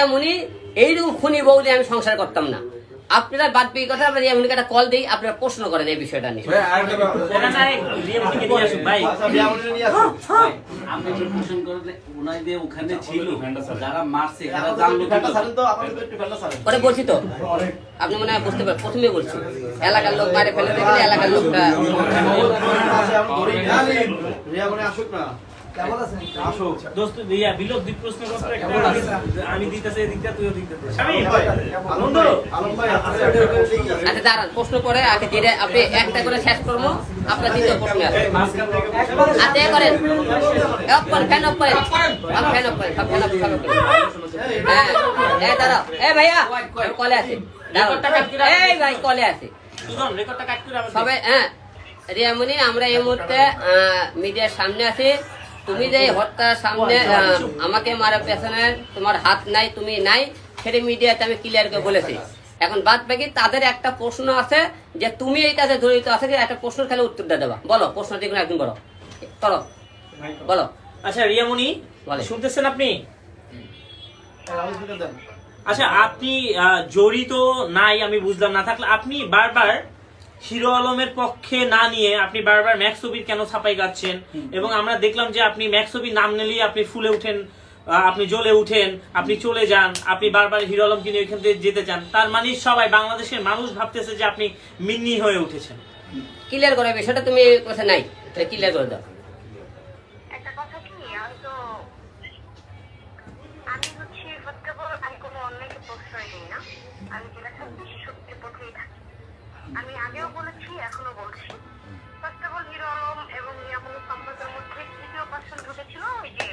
এমনই এইরকম খুনি বউ দিয়ে আমি সংসার করতাম না। আপনারা বাদ পেয়ে কথা আমরা এমনকি একটা কল দিই আপনারা প্রশ্ন করেন এই বিষয়টা নিয়ে। ওরা কি করে? পরে বলছি তো? আপনি মনে হয় বুঝতে পারেন প্রথমে বলছি। এলাকার লোক মারে ফেলে দেখলে এলাকার লোকটা দোস্ত, বিলোপ দ্বীপ প্রশ্ন করতে একটা আমি দিতেছি এদিকটা, তুইও দিতেছিস। শামিম, আচ্ছা দাঁড়ান প্রশ্ন করে আগে যেটা আপনি একটা করে শেষ করব আপনার দ্বিতীয় প্রশ্ন। আছে আচ্ছা করেন। অফ করেন ফ্যান অফ করেন। সব ফ্যান অফ করেন সব ফ্যান অফ সব অফ করেন। হ্যাঁ দাঁড়াও। এ ভাইয়া কলে আছে। এই ভাই কলে আছে। সুজন, রেকর্ডটা কাট করে আবার দে। সবাই হ্যাঁ আমরা এই মুহূর্তে মিডিয়ার সামনে আছি। তুমি যে হত্যার সামনে আমাকে মারা পেছনে তোমার হাত নাই তুমি নাই সেটা মিডিয়াতে আমি ক্লিয়ারকে বলেছি। এখন বাদ বাকি তাদের একটা প্রশ্ন আছে যে তুমি এই কাজে জড়িত আছে কি? একটা প্রশ্ন খালি উত্তরটা দেবা। বলো প্রশ্ন যে কোনো একদিন বলো। করো বলো। আচ্ছা রিয়ামণি বলে। শুনতেছেন আপনি? আচ্ছা আপনি জড়িত নাই আমি বুঝলাম না। থাকলে আপনি বারবার হিরো আলমের পক্ষে না নিয়ে আপনি বারবার ম্যাক্সবির কেন ছাপাই গাচ্ছেন? এবং আমরা দেখলাম যে আপনি ম্যাক্সবির নাম নিলেই আপনি ফুলে উঠেন আপনি জ্বলে উঠেন আপনি চলে যান আপনি বারবার হিরো আলমকে নিয়ে ওইখান থেকে যেতে চান। তার মানে সবাই বাংলাদেশের মানুষ ভাবতেছে যে আপনি মিন্নি হয়ে উঠেছেন। ক্লিয়ার করে বিষয়টা তুমি কথা নাই। ক্লিয়ার করে দাও। এখনও বলছি। First of all hero Alam এবং নিয়ামুল সম্পর্কের মধ্যে তৃতীয় পার্সন ঢুকেছিল ওই যে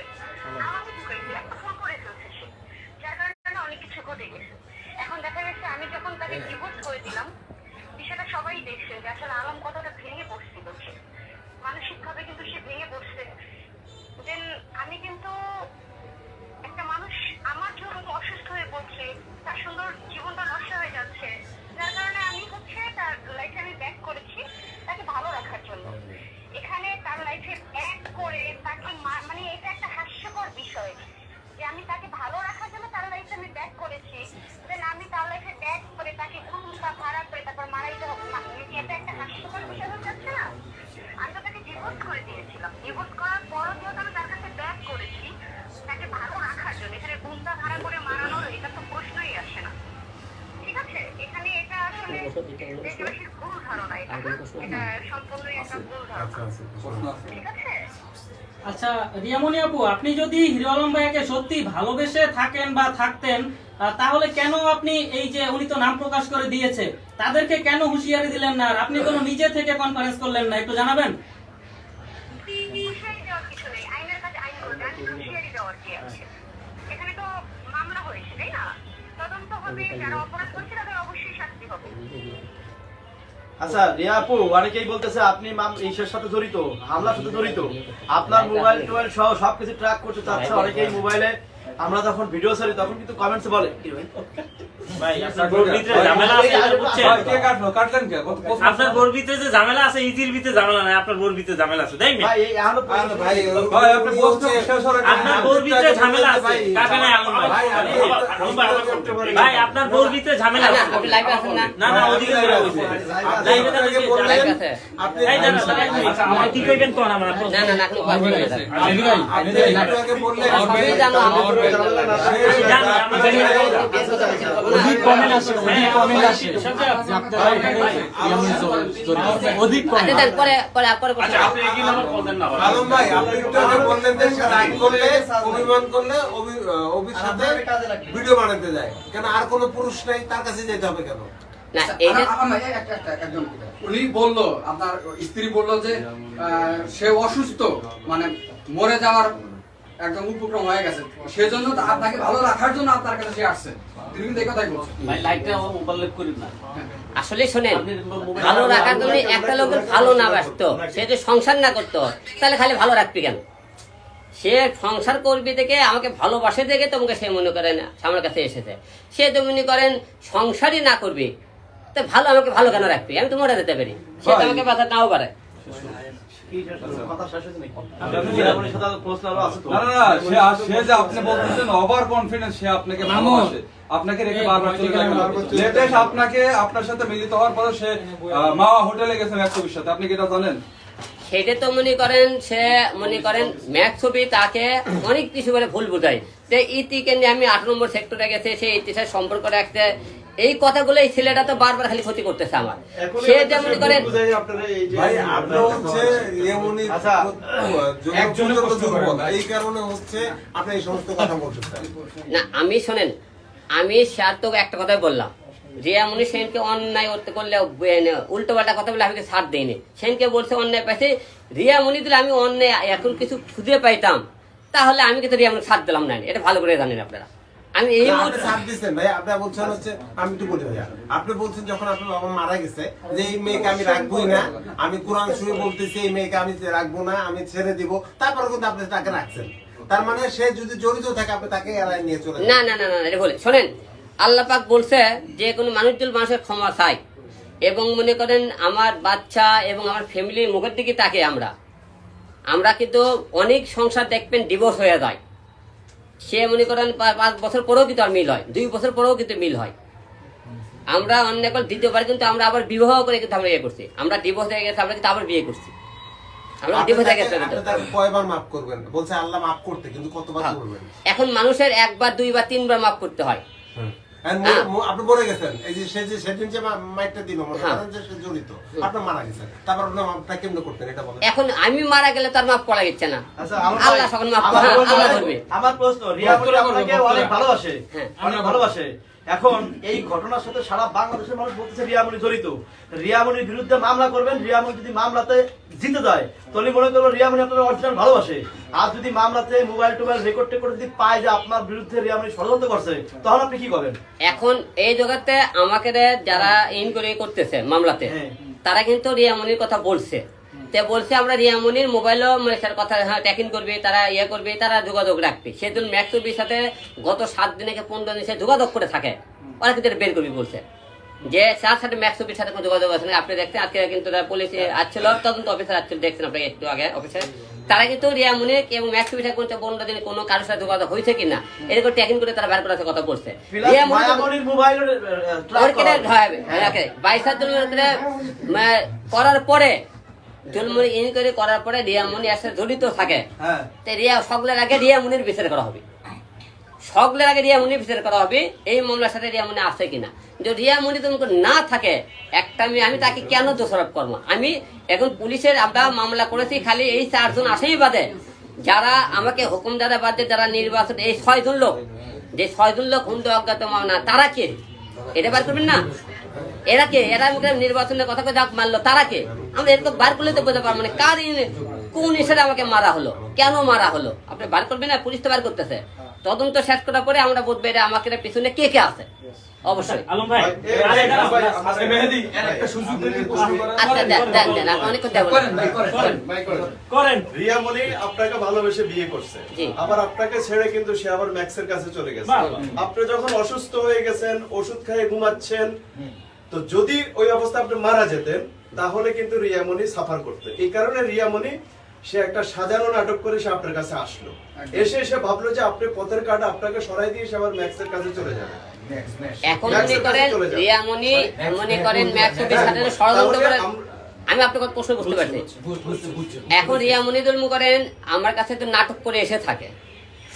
আমাকে করেছে একটা ফোন করে ফেলছে সে। যার কারণে অনেক কিছু ঘটে গেছে। এখন দেখা গেছে আমি যখন তাকে ডিভোর্স করে দিলাম, বিষয়টা সবাই দেখছে যে আসলে আলম কতটা ভেঙে পড়ছিল সে। মানসিকভাবে কিন্তু সে ভেঙে পড়ছে দেন আমি কিন্তু একটা মানুষ আমার জন্য অসুস্থ হয়ে পড়ছে, তার সুন্দর জীবনটা নষ্ট হয়ে যাচ্ছে যার কারণে আমি হচ্ছে তার লাইফে আমি ব্যাক করেছি তাকে ভালো রাখার জন্য এখানে তার লাইফে ব্যাক করে তাকে মা- মানে এটা একটা হাস্যকর বিষয় যে আমি তাকে ভালো রাখার জন্য তার লাইফে আমি ব্যাক করেছি। দেন আমি তার লাইফে ব্যাক করে তাকে ঘুমটা ভাড়া করে তারপর মারাইতে হবে। মা- এটা একটা হাস্যকর বিষয় হয়ে যাচ্ছে না? আমি তো তাকে ডিভোর্স করে দিয়েছিলাম। ডিভোর্স করার পরও যেহেতু আমি তার কাছে ব্যাক করেছি তাকে ভালো রাখার জন্য এখানে ঘুমটা ভাড়া করে মারানোর এটা তো প্রশ্নই আসে না। ঠিক আছে? এখানে এটা আসলে দেশবাসীর ভুল ধারণা এটা এটা সম্পূর্ণই একটা ভুল ধারণা। ঠিক আছে? আচ্ছা রিয়ামণি আপু, আপনি যদি হিরো আলম ভাইয়াকে সত্যি ভালোবেসে থাকেন বা থাকতেন তাহলে কেন আপনি এই যে উনি তো নাম প্রকাশ করে দিয়েছে, তাদেরকে কেন হুঁশিয়ারি দিলেন না? আর আপনি কোনো নিজে থেকে কনফারেন্স করলেন না, একটু জানাবেন? তদন্ত হবে যারা অপরাধ করছে তাদের অবশ্যই শাস্তি হবে আচ্ছা রিয়া আপু, অনেকেই বলতেছে আপনি ইসের সাথে জড়িত, হামলার সাথে জড়িত আপনার মোবাইল, টোবাইল সহ সবকিছু ট্র্যাক করতে চাচ্ছে, অনেকেই মোবাইলে আমরা যখন ভিডিও ছাড়ি, তখন কিন্তু কমেন্টস বলে, কি ভাই? ভাই আপনার বোর ভিতরে ঝামেলা আছে এটা বুঝছেন? আপনার বোর ভিতরে যে ঝামেলা আছে ইজির ভিতরে ঝামেলা নাই আপনার বোর ভিতরে ঝামেলা আছে তাই না? ভাই এই আপনার বোর ভিতরে ঝামেলা আছে কাকে নাই আলম ভাই। ভাই আপনার বোর ভিতরে ঝামেলা না, আছে। আপনি লাইভে আছেন না? না না ওদিকে লাইভে থাকে লাইভে আছে এই দাঁড়া দাঁড়া আমার কি কইবেন কোন আমার না না না কোনো কথা নেই তুমি জানো আমি ঝামেলা না থাকে। আমি জানি, আমি জানি। অধিক আচ্ছা, দেন, পরে পরে পরে প্রশ্ন করো। আলম ভাই আপনি একটু আগে বললেন যে রাগ করলে অভিমান করলে অভি- সাথে ভিডিও বানাতে যায়। কেন আর কোনো পুরুষ নাই তার কাছে যেতে হবে কেন? না উনি বলল আপনার স্ত্রী বলল যে আহ, সে অসুস্থ মানে মরে যাওয়ার একদম উপক্রম হয়ে গেছে। সেজন্য তো আপনাকে ভালো রাখার জন্য আপনার কাছে সে আসছে। তিনি কিন্তু এই কথাই বলছেন। ভাই লাইটটা ওভারলেপ করেন না। আসলে শোনেন ভালো রাখার জন্য একটা লোকের ভালো না বাসতো সে যদি সংসার না করতো তাহলে খালি ভালো রাখবি কেন? সে সংসার করবি থেকে আমাকে ভালোবাসে দেখে তোমাকে সে মনে করেন আমার কাছে এসেছে। সে তো মনে করেন সংসারই না করবি তো ভালো আমাকে ভালো কেন রাখবি? আমি তো মরে যেতে পারি। সে তো আমাকে বাধা নাও পারে। আপনাকে রেখে বারবার চলে গেল। লেটেস্ট আপনাকে আপনার সাথে মিলিত হওয়ার পরে সে মা মাওয়া হোটেলে গেছেন একটা সাথে। আপনি কি এটা জানেন? সেটা তো মনে করেন সে মনে করেন ম্যাথ ছবি তাকে অনেক কিছু বলে ভুল বোঝায়। তো ইতিকে নিয়ে আমি আট নম্বর সেক্টরে গেছে সে ইতিহাস সম্পর্ক রাখতে এই কথাগুলো এই ছেলেটা তো বারবার খালি ক্ষতি করতেছে আমার। সে হয়তো যে মনে করেন বুঝাই আপনারা এই যে ভাই আপনি হচ্ছে এমনই আচ্ছা। একজনের দুর্বল। এই কারণে হচ্ছে আপনি এই সমস্ত কথা বলতেছেন না আমি শোনেন আমি স্যার তো একটা কথাই বললাম। রিয়া মুনি সেনকে অন্যায় করতে করলে উল্টো পাল্টা কথা বলে আমি ওকে ছাড় দিইনি সেনকে বলছে অন্যায় পাইছে। রিয়া মুনি দিলে আমি অন্যায় এখন কিছু খুঁজে পাইতাম। তাহলে আমি কিন্তু রিয়া মুনি ছাড় দিলাম না। এটা ভালো করে জানেন আপনারা। আমি এই আপনি মুহূর্তে দিচ্ছেন ভাই। আপনি বলছেন হচ্ছে আমি একটু বলি ভাইয়া। আপনি বলছেন যখন আপনার বাবা মারা গেছে যে এই মেয়েকে আমি রাখবোই না। আমি কোরআন শুয়ে বলতেছি এই মেয়েকে আমি রাখব না আমি ছেড়ে দিব। তারপর কিন্তু আপনি তাকে রাখছেন। তার মানে সে যদি জড়িত থাকে আপনি তাকে এড়াই নিয়ে চলে না না না না এটা বলে। শোনেন আল্লাহ পাক বলছে যে কোনো মানুষ যদি মানুষের ক্ষমা চাই এবং মনে করেন আমার বাচ্চা এবং আমার ফ্যামিলির মুখের দিকে তাকে আমরা আমরা কিন্তু অনেক সংসার দেখবেন ডিভোর্স হয়ে যায়। সে মনে করেন পাঁচ বছর পরেও কিন্তু আর মিল হয় দুই বছর পরেও কিন্তু মিল হয়। আমরা অন্য একবার দ্বিতীয়বার কিন্তু আমরা আবার বিবাহ করে কিন্তু আমরা ইয়ে করছি। আমরা ডিভোর্স হয়ে গেছে আমরা কিন্তু আবার বিয়ে করছি। হয়ে তাকে- গেছে আপনি তাকে কয়বার মাফ করবেন? বলছে আল্লাহ মাফ করতে কিন্তু কতবার। করবেন? এখন মানুষের একবার দুইবার তিনবার মাফ করতে হয়। আপনি বলে গেছেন। এই যে সে যে সেদিন যে মা- মাইকটা দিল মনে হ্যাঁ। করেন যে সে জড়িত আপনি মারা গেছেন। তারপর আপনি মাপটা কেমনে করতেন এটা বলেন। এখন আমি মারা গেলে তার মাফ করা যাচ্ছে না। আচ্ছা আল্লাহ সকল মাফ আমার আল্লাহ করবে। আমার প্রশ্ন আপনাকে অনেক ভালোবাসে। হ্যাঁ। অনেক ভালোবাসে। এখন এই ঘটনার সাথে সারা বাংলাদেশের মানুষ বলতেছে রিয়ামনি জড়িত। রিয়ামনির বিরুদ্ধে মামলা করবেন রিয়ামনি যদি মামলাতে জিতে যায় তাহলে মনে করব রিয়ামনি আপনার অরিজিনাল ভালোবাসে। আর যদি মামলাতে মোবাইল টোবাইল রেকর্ড টেকর্ড যদি পায় যে আপনার বিরুদ্ধে রিয়ামনি ষড়যন্ত্র করছে তখন আপনি কি করবেন? এখন এই জগতে আমাকে যারা ইনকোয়ারি করতেছে মামলাতে হ্যাঁ। তারা কিন্তু রিয়ামনির কথা বলছে। তে বলছে আমরা রিয়ামনির মোবাইলও মানে স্যার কথা হ্যাঁ ট্যাকিং করবে তারা ইয়ে করবে তারা যোগাযোগ রাখবে। সেদিন ম্যাক্সবির সাথে গত সাত দিনে পনেরো দিন সে যোগাযোগ করে থাকে। ওরা কিন্তু বের করবি বলছে। যে স্যার সাথে ম্যাক্সবির সাথে কোনো যোগাযোগ আছে না আপনি দেখছেন আজকে কিন্তু তারা পুলিশ আসছিল তদন্ত অফিসার আসছিল দেখছেন আপনাকে একটু আগে অফিসে তারা কিন্তু রিয়ামনি এবং ম্যাক্সবির সাথে কোনো পনেরো দিনে কোনো কারোর সাথে যোগাযোগ হয়েছে কিনা এরকম ট্যাকিং করে তারা বের করার কথা বলছে। জন্য ওরকেরে, মানে, করার পরে জন্মনি ইনকোয়ারি করার পরে রিয়ামনি আসে জড়িত থাকে। হ্যাঁ। তো রিয়া সকলের আগে রিয়ামনির বিচার করা হবে। সকলের আগে রিয়ামনির বিচার করা হবে এই মামলার সাথে রিয়ামনি আছে কিনা? যদি রিয়ামনি তুমি না থাকে একটা আমি আমি তাকে কেন দোষারোপ করব? আমি এখন পুলিশের আমরা মামলা করেছি খালি এই চারজন আসেই বাদে। যারা আমাকে হুকুম দাদা বাদে যারা নির্বাচন এই ছয়জন লোক যে ছয়জন লোক হুন্দ অজ্ঞাত মামলা তারা কে? এটা বার করবেন না? এরা কে? এরা নির্বাচনের কথা যা মারলো। তারা কে? আমরা এরকম বার করলে তো বোঝা মানে কার কোন হিসেবে আমাকে মারা হলো? কেন মারা হলো? আপনি বার করবেন না? পুলিশ তো বার করতেছে। তদন্ত শেষ করার পরে আমরা বুঝব এটা আমাকে পিছনে কে কে আছে অবশ্যই আলম ভাই এই মেহেদি একটা সুযোগ দিলে প্রশ্ন করার আচ্ছা দেন দেন দেন আপনি অনেক কথা বলেন করেন ভাই করেন করেন রিয়ামণি আপনাকে ভালোবেসে বিয়ে করছে আবার আপনাকে ছেড়ে কিন্তু সে আবার ম্যাক্সের কাছে চলে গেছে। আপনি যখন অসুস্থ হয়ে গেছেন ওষুধ খেয়ে ঘুমাচ্ছেন তো যদি ওই অবস্থা আপনি মারা যেতেন তাহলে কিন্তু রিয়ামণি সাফার করতে এই কারণে রিয়ামণি সে একটা সাজানো নাটক করে সে আপনার কাছে আসলো। এসে সে ভাবলো যে আপনি পথের কাটা আপনাকে সরাই দিয়ে সে আবার ম্যাক্সের কাছে চলে যাবে। এখন মনে করেন। রিয়ামণি মনে করেন ম্যাক্সের সাথে ষড়যন্ত্র করে আমরা- আমি আপনাকে প্রশ্ন বুঝতে পারছি। এখন তো মনে করেন আমার কাছে তো নাটক করে এসে থাকে।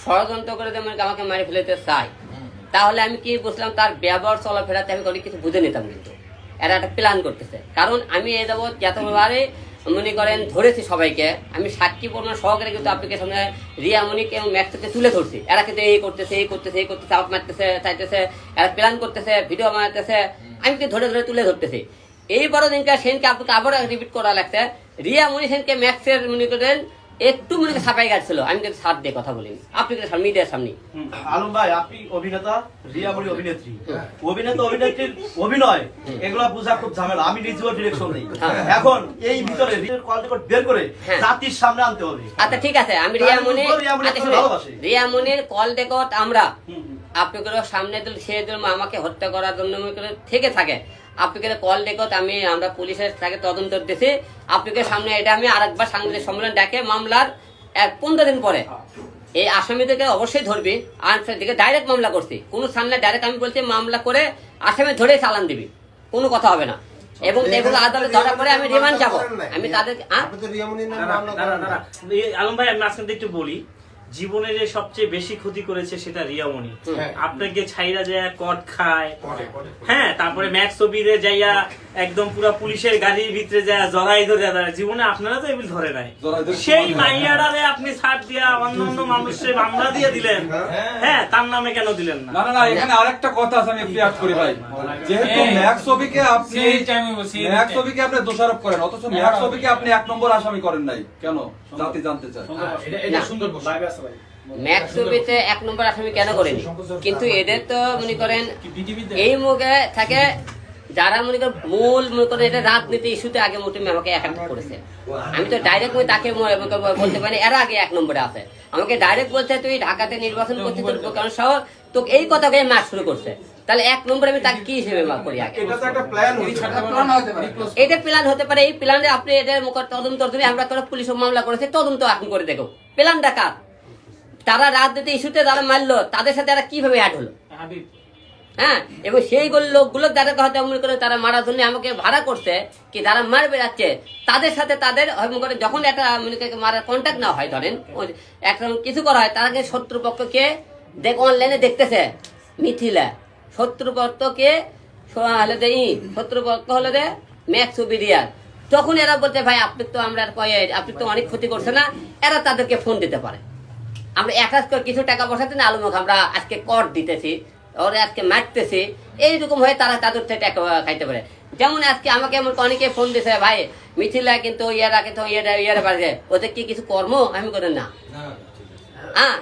ষড়যন্ত্র করে যেমন আমাকে মারি ফেলতে চাই তাহলে আমি কি বুঝলাম তার ব্যবহার চলাফেরাতে আমি অনেক কিছু বুঝে নিতাম কিন্তু। এরা একটা প্ল্যান করতেছে। কারণ আমি এই যাবৎ যতবারে মনে করেন ধরেছি সবাইকে। আমি সাক্ষী পূর্ণ সহকারে কিন্তু আপনাকে সামনে মনিক এবং ম্যাক্সকে তুলে ধরছি। এরা কিন্তু এই করতেছে এই করতেছে এই করতেছে আউট মারতেছে চাইতেছে এরা প্ল্যান করতেছে ভিডিও বানাতেছে। আমি কিন্তু ধরে ধরে তুলে ধরতেছি। এইবারও বড় দিনকে সেনকে আপনাকে আবার রিপিট করা লাগছে। রিয়া মনি সেনকে ম্যাক্সের মনে করেন একটু মনে ছাপাই গাছছিল আমি কিন্তু সাথ দিয়ে কথা বলিনি। আপনি কিন্তু সামনে মিডিয়ার সামনে আলম ভাই আপনি অভিনেতা রিয়ামণি অভিনেত্রী। অভিনেতা অভিনেত্রীর অভিনয় এগুলা বোঝা খুব ঝামেলা। আমি নিজেও ডিরেকশন নেই। হ্যাঁ। এখন এই ভিতরে কল রেকর্ড বের করে হ্যাঁ। জাতির সামনে আনতে হবে। আচ্ছা ঠিক আছে। আমি রিয়া মনি রিয়া। রিয়া মনির কল রেকর্ড আমরা হুম। সামনে দিল সে দিল আমাকে হত্যা করার জন্য থেকে থাকে। আপনাকে কল ডেকে আমি আমরা পুলিশের তাকে তদন্ত দিছি আপনাকে সামনে এটা আমি আরেকবার সাংবাদিক সম্মেলন ডাকে মামলার এক পনেরো দিন পরে। এই আসামিদেরকে অবশ্যই ধরবি আর দিকে ডাইরেক্ট মামলা করছি। কোনো সামনে ডাইরেক্ট আমি বলছি মামলা করে আসামি ধরে চালান দিবি। কোনো কথা হবে না। এবং এগুলো আদালত ধরা পরে আমি রিমান্ড যাব। আমি তাদেরকে আ? আপনি তো রিয়ামনির নামে দাঁড়া, মামলা দাঁড়া, করেন না। দাঁড়া। এই আলম ভাই আমি থেকে একটু বলি জীবনে যে সবচেয়ে বেশি ক্ষতি করেছে সেটা রিয়ামণি। হ্যাঁ। আপনাকে ছাইরা যায় কট খায়। হ্যাঁ তারপরে ম্যাক্স ছবিরে যাইয়া একদম পুরা পুলিশের গাড়ির ভিতরে যায় জড়াই ধরে দাঁড়ায় জীবনে আপনারা তো এগুলো ধরে নাই। সেই মাইয়াডারে আপনি ছাড় দিয়া অন্য অন্য মানুষের মামলা দিয়ে দিলেন। হ্যাঁ। তার নামে কেন দিলেন না? না না না এখানে আরেকটা কথা আছে আমি একটু অ্যাড করি ভাই। যেহেতু ম্যাক্স ছবিকে আপনি ম্যাক্স ছবিকে আপনি দোষারোপ করেন অথচ ম্যাক্স ছবিকে আপনি এক নম্বর আসামি করেন নাই। কেন? জাতি জানতে চায়। ছবিতে এক নম্বর আসামি কেন করেনি? কিন্তু এদের তো মনে করেন এই মুখে থাকে যারা মনে করেন মূল মনে করেন এটা রাজনীতি ইস্যুতে আগে মোটে আমাকে এক করেছে। আমি তো ডাইরেক্ট তাকে বলতে পারি এরা আগে এক নম্বরে আছে। আমাকে ডাইরেক্ট বলছে তুই ঢাকাতে নির্বাচন করছিস তোর প্রকাশ শহর তোকে এই কথাকে ম্যাচ শুরু করছে। তাহলে এক নম্বরে আমি তাকে কি হিসেবে মার্ক করি আগে? এটা প্ল্যান প্ল্যান হতে পারে। এটা প্ল্যান হতে পারে। এই প্ল্যানে আপনি এদের মুখ তদন্ত করে আমরা কোনো পুলিশ মামলা করেছে তদন্ত এখন করে দেখো। প্ল্যানটা কার? তারা রাজনীতি ইস্যুতে যারা মারলো তাদের সাথে এরা কীভাবে অ্যাড হলো? হ্যাঁ? এবং সেই লোকগুলো যাদেরকে হয়তো মনে করে তারা মারার জন্য আমাকে ভাড়া করছে কি যারা মারবে যাচ্ছে তাদের সাথে তাদের মনে করে যখন একটা মনে করে মারার কন্ট্যাক্ট না হয় ধরেন একটা কিছু করা হয় তারা তারাকে শত্রুপক্ষকে দেখ অনলাইনে দেখতেছে মিথিলা। শত্রুপক্ষকে হলে যে ই শত্রুপক্ষ হলে যে ম্যাক্স বিরিয়ার তখন এরা বলতে ভাই আপনি তো আমরা আর কয়ে আপনি তো অনেক ক্ষতি করছে না। এরা তাদেরকে ফোন দিতে পারে। আমরা এক করে কিছু টাকা বসাতে না আলুমুখ আমরা আজকে কর দিতেছি ওরা আজকে মারতেছি। এইরকম হয়ে তারা তাদের থেকে টাকা খাইতে পারে। যেমন আজকে আমাকে এমন অনেকে ফোন দিছে ভাই মিথিলা কিন্তু ইয়ারা কিন্তু ইয়ারা ইয়ারা বাড়ছে ওদের কি কিছু কর্ম? আমি করেন না। হ্যাঁ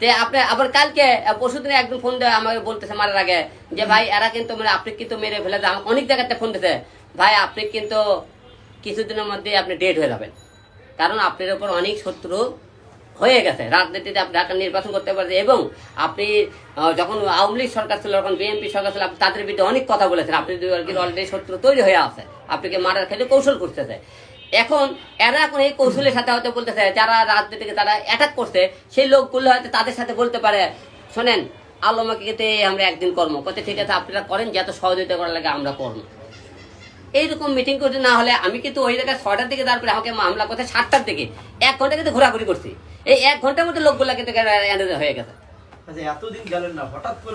তে আপনি আবার কালকে পরশু দিনে একজন ফোন দিয়ে, আমাকে বলতেছে মারার আগে যে, ভাই, এরা কিন্তু মানে আপনি কিন্তু মেরে ফেলে দেয়। অনেক জায়গাতে ফোন দিতে ভাই, আপনি কিন্তু কিছুদিনের মধ্যে আপনি ডেট হয়ে যাবেন। কারণ আপনার উপর অনেক শত্রু হয়ে গেছে। রাজনীতিতে আপনি ঢাকা নির্বাচন করতে পারছেন এবং আপনি যখন আওয়ামী লীগ সরকার ছিল তখন বিএনপি সরকার ছিল, আপনি তাদের বিরুদ্ধে অনেক কথা বলেছেন। আপনি অলরেডি শত্রু তৈরি হয়ে আছে আপনাকে মারার ক্ষেত্রে কৌশল করতেছে এখন এরা এখন এই কৌশলের সাথে হয়তো বলতেছে, যারা রাজনীতিকে তারা অ্যাটাক করছে, সেই লোকগুলো হয়তো তাদের সাথে বলতে পারে, শোনেন কিন্তু আমরা একদিন কর্ম করতে ঠিক আছে, আপনারা করেন, যত সহযোগিতা করার লাগে আমরা করব। এইরকম মিটিং করতে না হলে আমি কিন্তু ওই জায়গায় ছয়টার দিকে তারপরে আমাকে মামলা করতে সাতটার দিকে। এক ঘণ্টা কিন্তু ঘোরাঘুরি করছি। এই এক ঘণ্টার মধ্যে লোকগুলা কিন্তু হয়ে গেছে। আচ্ছা এতদিন গেলেন না, হঠাৎ করে